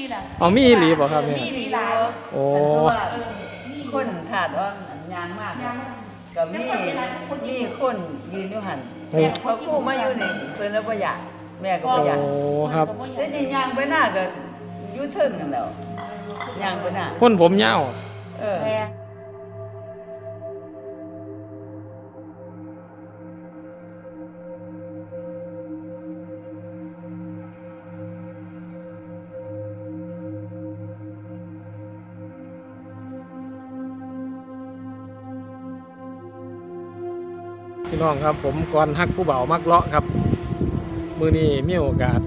นี่แหละอ๋อมีอีหลีบ่ครับเนี่ย มีอีหลีหลายโอ้แต่ว่าคนขาดอ่อนยางมากยังก็มีมีคนยืนอยู่หันแม่พอครู่มาอยู่นี่เพิ่นแล้วบ่อยากแม่ก็โอ้บ่อยากครับ แต่นี่ยางไปหน้าก็อยู่เทึงนั่นแหล้ยางไปหน้าคนผมยาว เออแต่ พี่น้องครับ ผมก่อนฮักผู้เบามักเลาะครับ มือนี้มีโอกาส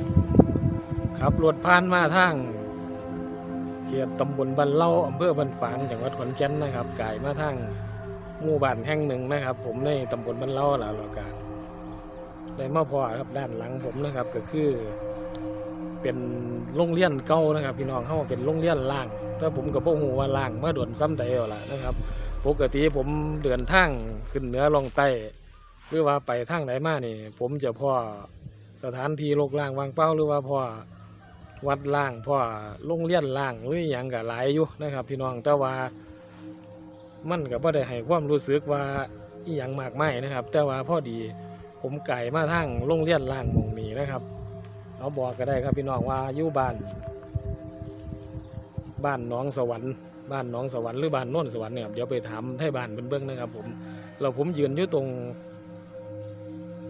ขับรถผ่านมาทางเขตตำบลบันเล่าอำเภอบันฝางจังหวัดขอนแก่นนะครับกายมาทางหมู่บ้านแห่งหนึ่งนะครับ ผมในตำบลบันเล่าแล้วเรากาเลยมาพอครับด้านหลังผมนะครับ ก็คือเป็นโรงเรียนเก่านะครับ พี่น้องเขาเป็นโรงเรียนล่างแต่ผมกับพวกหูว่าล่างมาโดนซ้ำใดเอาละนะครับ ปกติผมเดินทางขึ้นเหนือลงใต้ หรือว่าไปทางไหนมานี่ผมจะพ่อสถานที่โลกล่างวางเป้าหรือว่าพ่อวัดล่างพ่อโรงเรียนล่างหรืออย่างก็หลายอยู่นะครับ พี่น้องแต่ว่ามันก็บ่ได้ให้ความรู้สึกว่าอีหยังมากไมายนะครับ แต่ว่าพ่อดีผมไก่มาทางโรงเรียนล่างมงนี้นะครับเอาบอกก็ได้ครับพี่น้องว่าอยู่บ้าน บ้านน้องสวรรค์บ้านน้องสวรรค์หรือบ้านโน้นสวรรค์เนี่ยเดี๋ยวไปถามให้บ้านเบิ่งนะครับ ผมเราผมยืนอยู่ตรง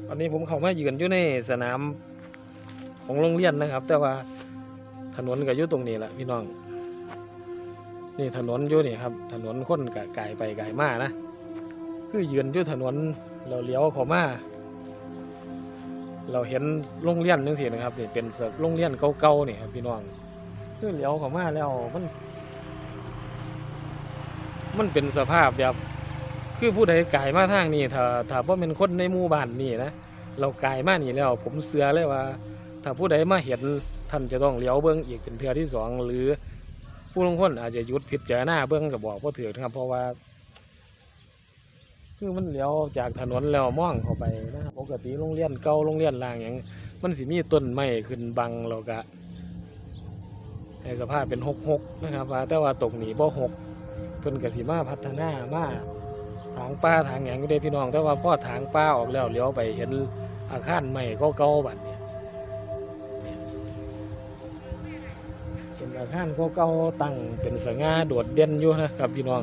ตอนนี้ผมเข้ามายืนอยู่ในสนามของโรงเรียนนะครับ แต่ว่าถนนก็อยู่ตรงนี้แหละพี่น้อง นี่ถนนอยู่นี่ครับ ถนนคนกไก่ไปไก่มานะคือยืนอยู่ถนนเราเลี้ยวเข้ามาเราเห็นโรงเรียนนึงสินะครับนี่เป็นโรงเรียนเก่าๆนี่ครับพี่น้องคือเลี้ยวเข้ามาแล้วมัน มันเป็นสภาพแบบ คือผู้ใดกายมาทางนี้ถ้าถ้าว่าเป็นคนในหมู่บ้านนี่นะเรากายมานี่แล้ว ผมเสือเลยว่า ถ้าผู้ใดมาเห็นท่านจะต้องเลี้ยวเบิ้องอีกเป็นเทือที่สองหรือ ผู้ลงคนอาจจะยุดพิดเจารณาเบิ้องกับบอกพ่อถือนะครับ เพราะว่า คือมันเลี้ยวจากถนนแล้วมองเข้าไปนะครับปกติโรงเรียนเก่าโรงเรียนล่างอย่างมันสิมีต้นไม้ขึ้นบังเราก็ให้สภาพเป็นหกหกนะครับแต่ว่าตรงนี้บ่หกเพิ่นกสิมาพัฒนามา ทางป้าทางอย่างก็ได้พี่น้องแต่ว่าพ่อทางป้าออกแล้วเลี้ยวไปเห็นอาคารใหม่เก่าๆบัดเนี่ยเป็นอาคารเก่าๆตั้งเป็นสง่าโดดเด่นอยู่นะครับพี่น้อง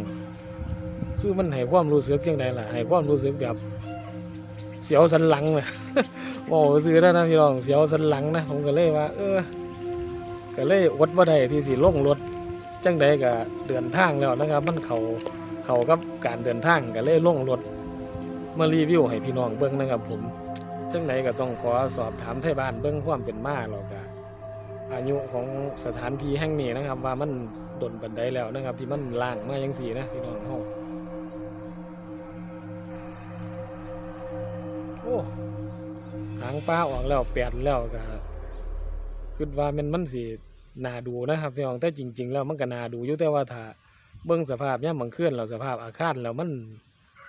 คือมันให้ความรู้สึกยังไงล่ะให้ความรู้สึกแบบเสียวสันหลังเลยบอกซื้อได้นะพี่น้องเสียวสันหลังนะผมก็เลยว่า เออ ก็เลยอดว่าได้ที่สิลงรถจังใดก็เดินทางแล้วนะครับ มันเขา เขากับการเดินทางก็เลยล่งรถมารีวิวให้พี่น้องเบิ้งนะครับผมจังไหนก็ต้องขอสอบถามไทยบ้านเบิ้งความเป็นมาหรอกะอายุของสถานที่แห่งนี้นะครับ ว่ามันดนบันไดแล้วนะครับ ที่มันล่างมายังสีนะพี่น้องเฮาโอ้หางป้าออกแล้วแปดแล้วก็คิดว่ามันมันสิน่าดูนะครับพี่น้องแต่จริง ๆ แล้วมันก็น่าดูอยู่แต่ว่าถ้า เบิ่งสภาพเนี่ยามบางเคลื่อนเราสภาพอาคารแล้วมัน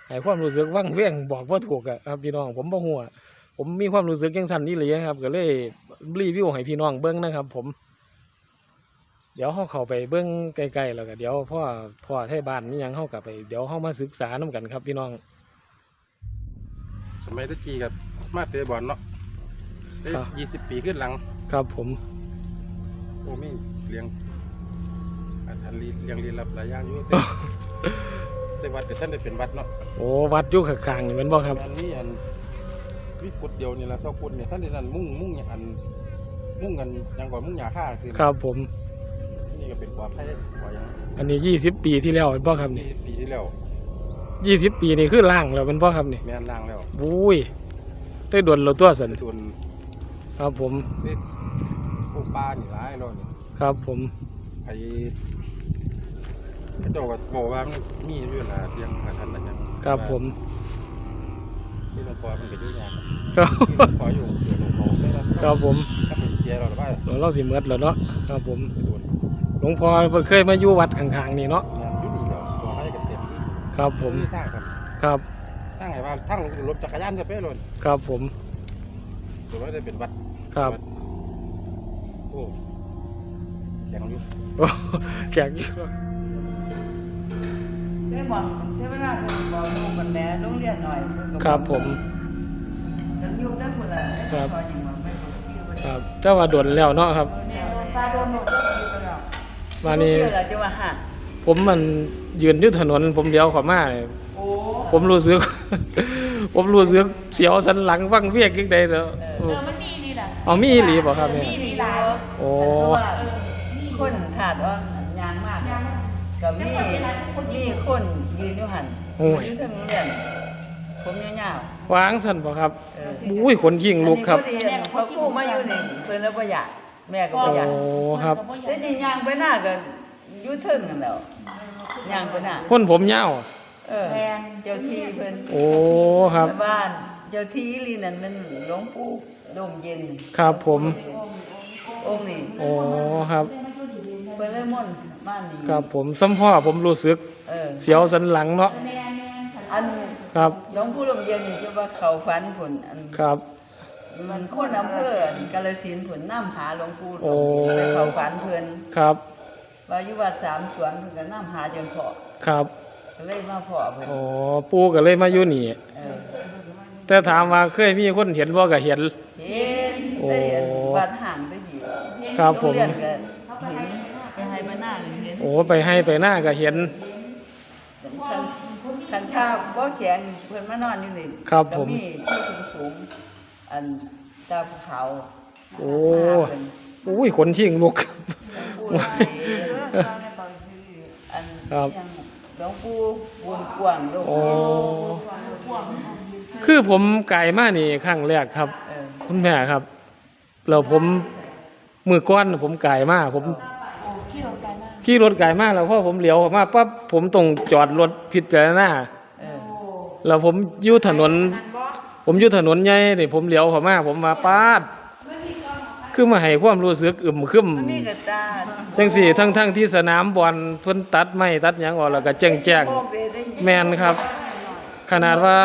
ให้ความรู้สึกว่างเว้งบอกว่าถูกอะครับพี่น้องผมบ่หัวาผมมีความรู้สึกยังสั่นนี่เลยครับ ก็เลยรีวิวให้พี่น้องเบิ่งนะครับ ผม เดี๋ยวเฮาเข้าไปเบิ่งใกล้ๆแล้วก็เดี๋ยวพ่อพ่อไทยบ้านนี่ยังเฮากลับไปเดี๋ยวเฮามาศึกษานํกันครับ พี่น้อง สมัยตะกี้กับมาเตะบอลเนาะได้ครับยี่สิบปีขึ้นหลัง ครับผม โอ้มีเลี้ยงอาจา รย์ลีเลี้ยงลีรับหลายอย่างอยู่แต่ แต่วัดแต่ท่านได้เป็นวัดเนาะโอ้วัดอยู่ข้างๆนี่แม่นบ่ครับ อันนี้อันวิกุดเดียวนี่ละเท่ากุดเนี่ยท่านได้นั่นมุ่งมุ่งอย่างอันมุ่งกันอยังก่อนมุ่งหยาฆ่าคือครับผม นี่ก็เป็นปลอดภัยกว่าอย่างอันนี้20ปีที่แล้วแม่นบ่ครับนี่ปีที่แล้ว20ปีนี่คือล่างแล้วแม่นบ่ครับนี่แม่นล่างแล้วบุ้ยได้ดนเราตัวสันไปโดนครับผม ได้พวกปลานี่หลายแล้วนี่ครับผม ไอ้พระ เจ้าก็บอกว่ามันมีเวลาเลี้ยงอาถรรพ์อะไรอย่างครับผมที่หลวงพ่อมันก็ยุ่งยากครับที่หลวงพ่ออยู่เดี๋ยวหลวงพ่อได้รับครับผมถ้าเป็นเชียร์เราหรือว่าเราสิเมดแล้วเนาะครับผมไปโดนหลวงพ่อเพิ่นเคยมาอยู่วัดข้างๆนี่เนาะงานยุ่นี่เดี๋ยวตัวให้กันเต็มที่ครับผมที่สร้างครับครับสร้างไงว่าทั้งรถจักรยานก็ไปเลยครับผมถือว่าได้เป็นวัดครับวัดโอ้แข็งอยู่โอ้แขกอยู่ ได้บอกเทวดาเพิ่นบอกลูกกันแม่โรงเรียนหน่อยเพิ่นก็อกครับผมถึงอยู่ได้หมดละครับขออย่างว่าไม่รู้ที่ว่าครับแต่ว่าโดนแล้วเนาะครับตาโดนหมดก็อยู่ไปแล้วมานี่เดี๋ยวเราจะว่าหักผมมันยืนอยู่ถนน ผมเลี้ยวเขอมาเนี่ยโอ้ผมรู้สึก ผมรู้สึกเสียวสันหลังฟังเวียกยังไงเนาะเออมันมีนี่แหละเอามีอีหลีบ่ครับเนี่ยมีอีหลีหลายโอ้แต่ว่าเออมีคนขาดอ่อนยางมากยัง ก็มีมีคนยืนอยู่หันโอ้ยอยู่ถึงโรงเรียนผมยาววางสันบ่ครับๆเอออุ้ยขนยิงลุกครับ อันนี้พอดีพอครู่มาอยู่นี่เพิ่นแล้วบ่อยากแม่ก็บ่อยากโอ้ครับ แต่นี่ย่างไปหน้าก็อยู่ถึงนั่นแหล้วย่างไปหน้าคนผมยาวเออเจ้าที่เพิ่นโอ้ครับบ้าน เจ้าที่อีหลีนั่นมันหลวงปู่ดมเย็นครับผม องค์นี้โอ้ครับ เพิ่นเลยมน ต์บ้านนี้ครับผมสัมพ่อผมรู้สึกเออเสียวสันหลังเนาะอันครับหลวงปู่ลมเย็นนี่จะว่าเขาฝันผลอันครับมันคนอำเภออันกาฬสินธุ์ผลน้ำหาหลวงปู่โอ้ไปเขาฝันเพิ่นครับว่าอยู่วัดสามสวนเพิ่นก็น้ำหาจนพอครับก็เลยมาพอเพิ่นโอ้ปู่ก็เลยมาอยู่นี่เออแต่ถามว่าเคยมีคนเห็นบ่ก็เห็นเห็นโอ้ได้เห็นวัดห่างได้อยู่ครับผมโงเรียนก็เห็นไปให้มาหน้าเห็น โอ้ไปให้ไปหน้าก็เห็น คันคันข้าวบ่แข็งเพิ่นมานอนอยู่นี่ครับผม ก็มีผู้สูงสูงๆอันตาภูเขาโอ้มาหาเพิ่นอุ้ยขนชิงลุกหลวงปู่หลายอันครับ ยังหลวงปู่บุญกว้างลูกโอ้คือผมไก่มานี่ครั้งแรกครับ เออคุณแม่ครับแล้วผมมือก้อนผมไก่มาผมโอ้ขี้ รถไกลมากขี่รถไก่มาแล้วพอผมเลี้ยวออกมาปั๊บผมต้องจอดรถพิจารณาเออโอ้แล้วผมอยู่ถนนนั่นบ่ผมอยู่ถนนใหญ่นี่ผมเลี้ยวเข้ามาผมมาปาดคือมาให้ความรู้สึกอึมครึมมันมีกระตาจังสี่ทั้งทั้งที่สนามบอลเพิ่นตัดไม้ตัดหยังออกแล้วก็แจ้งแจ้งโมกเดได้ยิแมนครับ ขนาดว่า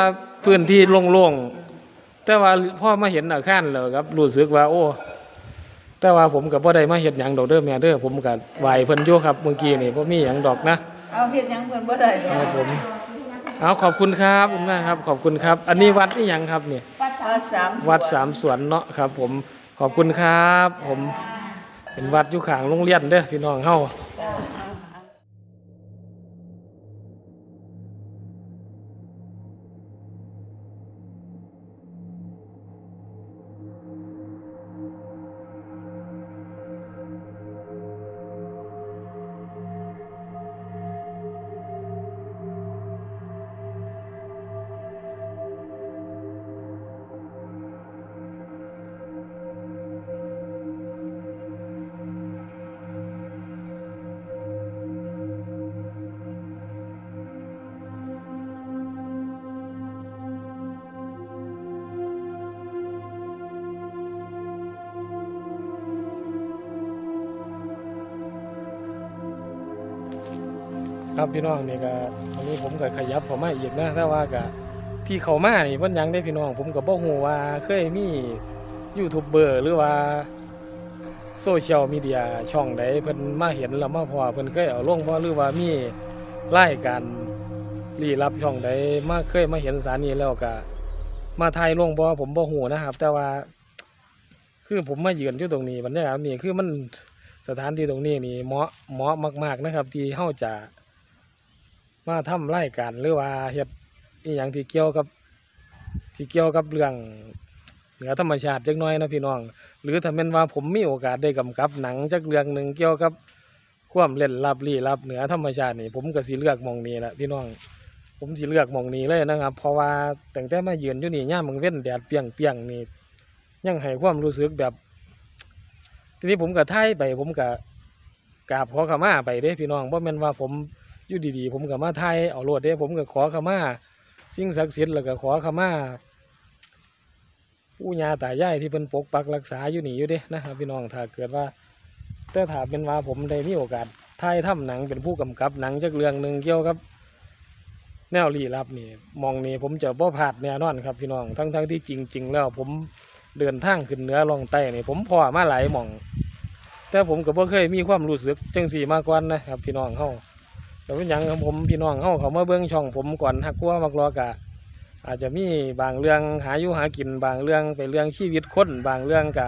พื้นที่โล่งๆแต่ว่าพ่อมาเห็นอาคารแล้วครับ รู้สึกว่า โอ้ แต่ว่าผมก็บ่ได้มาเฮ็ดหยังดอกเด้อแม่เด้อผมก็ไหวเพิ่นอยู่ครับเมื่อกี้นี่บ่มีหยังดอกนะเอาเฮ็ดหยังเพิ่นบ่ได้ดอกครับผมเอาขอบคุณครับคุณแม่ครับ ขอบคุณครับ อันนี้วัดนี่ยังครับเนี่ยวัดสามวัดสามวัดสามสวนเนาะครับ ผมขอบคุณครับ ผมเป็นวัดอยู่ข้างโรงเรียนเด้อพี่น้องเฮา ครับพี่น้องนี่ก็อันนี้ผมก็ขยับเข้ามาอีกนะแต่ว่าก็ที่เขามานี่เพิ่นยังได้พี่น้อง ผมก็บ่ฮู้ว่าเคยมียูทูบเบอร์หรือว่าโซเชียลมีเดียช่องใดเพิ่นมาเห็นแล้วมาพอเพิ่นเคยเอาลงบ่หรือว่ามีรายการลี้ลับช่องใดมาเคยมาเห็นสถานีแล้วก็มาถ่ายลงบ่ผมบ่ฮู้นะครับ แต่ว่า คือผมมายืนอยู่ตรงนี้บรรยากาศนี่คือมันสถานที่ตรงนี้นี่เหมาะเหมาะมาก ๆนะครับ ที่เฮาจะ มาทำรายการหรือว่าเฮ็ดอีหยังที่เกี่ยวกับ ที่เกี่ยวกับเรื่องเหนือธรรมชาติจักน่อยนะพี่น้อง หรือถ้าแม่นว่าผมมีโอกาสได้กำกับหนังจักเรื่องหนึ่งเกี่ยวกับความเล่นลับลี้ลับเหนือธรรมชาตินี่ ผมก็สิเลือกมองนี้แหละพี่น้อง ผมสิเลือกมองนี้เลยนะครับ เพราะว่าแตั้งแต่มาเยือนอยู่นี่ย่ามมึงเว้นแดดเปรียงนี่ยังให้ความรู้สึกแบบ ทีนี้ผมก็ถ่ายไป ผมก็กราบขอขมาไปเด้พี่น้องเพราะแม่นว่าผม อยู่ดีๆ ผมก็มาไทยเอาโลดเด้ผมก็ขอขมาสิ่งศักดิ์สิทธิ์แล้วก็ขอขมาผู้ญาตายายที่เป็นปกปักรักษาอยู่นี่อยู่เด้นะครับพี่น้องถ้าเกิดว่าแต่ถ้าเป็นว่าผมได้มีโอกาสถ่ายทำหนังเป็นผู้กำกับหนังจักเรื่องหนึ่งเกี่ยวกับ แนวลี้ลับนี่มองนี่ผมจะบ่พลาดแน่นอนครับพี่น้องทั้งๆที่จริง ๆ แล้วผมเดินทางขึ้นเหนือลงใต้นี่ผมพอมาหลายหม่อง แต่ผมก็บ่เคยมีความรู้สึกจังสีมาก่อนนะครับพี่น้องเฮา แต่เป็นหยังของผมพี่น้องเฮาเขามาเบิ่งช่องผมก่อนฮักกลัวมักรอกะอาจจะมีบางเรื่องหาอยู่หากินบางเรื่องไปเรื่องชีวิตคนบางเรื่องกะ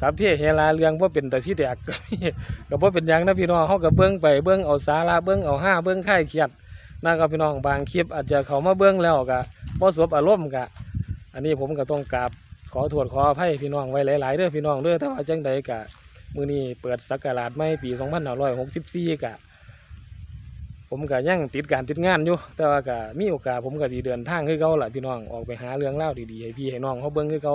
สัพเพเฮลาเรื่องบ่เป็นแต่สิแดกก็มีก็บ่เป็นหยังนะพี่น้องเฮาก็เบิ่งไปเบิ่งเอาสาระเบิ่งเอาห้าเบิ่งคลายเครียดนะครับพี่น้องบางคลิปอาจจะเขามาเบิ่งแล้วก็บ่สบอารมณ์กะ อันนี้ผมก็ต้องกราบขอโทษขออภัยพี่น้องไว้หลายๆเด้อพี่น้องเด้อแต่ว่าจังใดกะมื้อนี้เปิดศักราชใหม่ปี 2564กะ ผมก็ยังติดการติดงานอยู่ แต่ว่าก็มีโอกาสผมก็สิเดินทางคือเก่าละพี่น้องออกไปหาเรื่องเล่าดีๆให้พี่ให้น้องเขาเบิ่งคือเก่า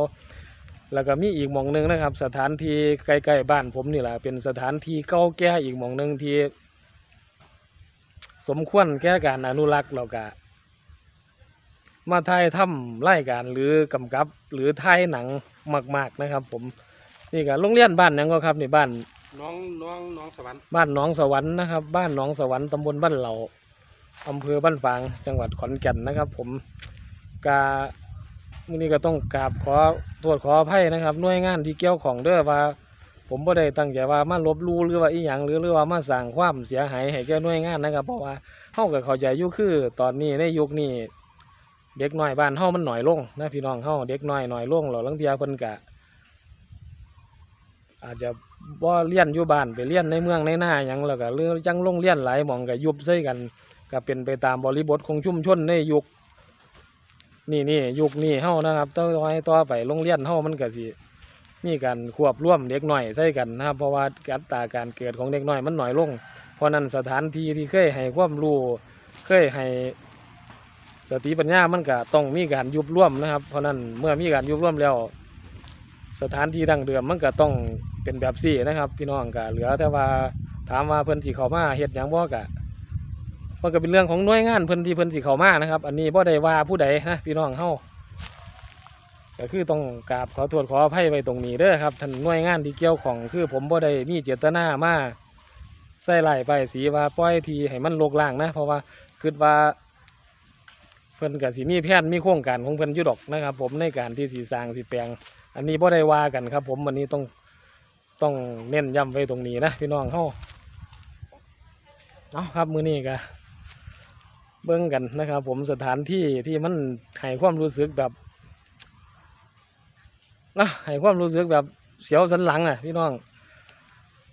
แล้วก็มีอีกหม่องหนึงนะครับ สถานที่ใกล้ๆบ้านผมนี่แหละเป็นสถานที่เก่าแก่อีกหม่องหนึงที่ สมควรแก่การอนุรักษ์แล้วก็มาถ่ายทำรายการหรือกำกับ หรือถ่ายหนังมาก ๆนะครับ ผมนี่ก็โรงเรียนบ้านหยังก็ครับในบ้าน น้องน้องน้องสวรรค์บ้านหนองสวรรค์นะครับ บ้านหนองสวรรค์ตำบลบ้านเหล่าอำเภอบ้านฝางจังหวัดขอนแก่นนะครับ ผมกามื่อนี้ก็ต้องกราบขอโทษขออภัยนะครับหน่วยงานที่เกี่ยวของเด้อว่า ผมบ่ได้ตั้งใจว่ามาลบลู่หรือว่าอีหยังหรือหรือว่ามาสร้างความเสียหายให้แก่หน่วยงานนะครับ เพราะว่าเฮาก็เข้าใจอยู่คือ ตอนนี้ในยุคนี้เด็กน้อยบ้านเฮามันหน่อยลงนะพี่น้องเฮาเด็กน้อยหน่อยลงแล้วลังเทียเพิ่นก็ อาจจะบ่เรียนอยู่บ้านไปเรียนในเมืองในหน้าหยังแล้วก็หรือจังโรงเรียนหลายหมองก็ยุบใส่กันก็เป็นไปตามบริบทของชุมชนในยุคนี่นี่ยุคนี้เฮานะครับต่อไปต่อไปโรงเรียนเฮามันก็สิมีการควบรวมเด็กหน้อยใส่กันนะครับเพราะว่าอัตราการเกิดของเด็กหน้อยมันหน้อยลง เพราะนั้นสถานที่ที่เคยให้ความรู้เคยให้สติปัญญามันก็ต้องมีการยุบร่วมนะครับ เพราะนั้นเมื่อมีการยุบร่วมแล้ว สถานที่ดังเดิมมันก็ต้อง เป็นแบบสี่นะครับ พี่น้องก็เหลือแต่ว่าถามว่าเพิ่นสิเข้ามาเฮ็ดหยังบ่ก็มันก็เป็นเรื่องของหน่วยงานเพิ่นที่เพิ่นสิเข้ามานะครับ อันนี้บ่ได้ว่าผู้ใดนะพี่น้องเฮาก็คือต้องกราบขอโทษขออภัยไว้ตรงนี้เด้อครับท่านหน่วยงานที่เกี่ยวของคือผมบ่ได้มีเจตนามาใส่ไล่ไปสีว่าปล่อยทีให้มันโลกล่างนะ เพราะว่าคิดว่าเพิ่นก็สิมีแผนมีโครงการของเพิ่นยู่ดอกนะครับ ผมในการที่สิสางสิแปลง อันนี้บ่ได้ว่ากันครับ ผมวันนี้ต้อง ต้องเน้นย้ำไว้ตรงนี้นะพี่น้องเฮาเอาครับมือนี้ก็เบิ่งกันนะครับ ผมสถานที่ที่มันให้ความรู้สึกแบบนะให้ความรู้สึกแบบเสียวสันหลังอะพี่น้อง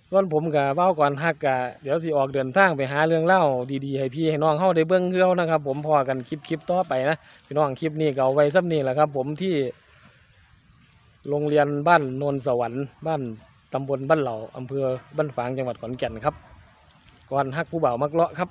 ส่วนผมกับเบ้าก่อนฮักกะเดี๋ยวสิออกเดินทางไปหาเรื่องเล่าดีๆให้พี่ให้น้องเฮาได้เบิ่งคือเฮานะครับ ผมพอกันคลิปคลิปต่อไปนะพี่น้องคลิปนี้ก็เอาไว้ซ้ำนี้แหละครับ ผมที่โรงเรียนบ้านนนสวรรค์บ้าน ตำบลบ้านเหล่าอำเภอบ้านฝางจังหวัดขอนแก่นครับก่อนฮักผู้บ่าวมักเลาะครับ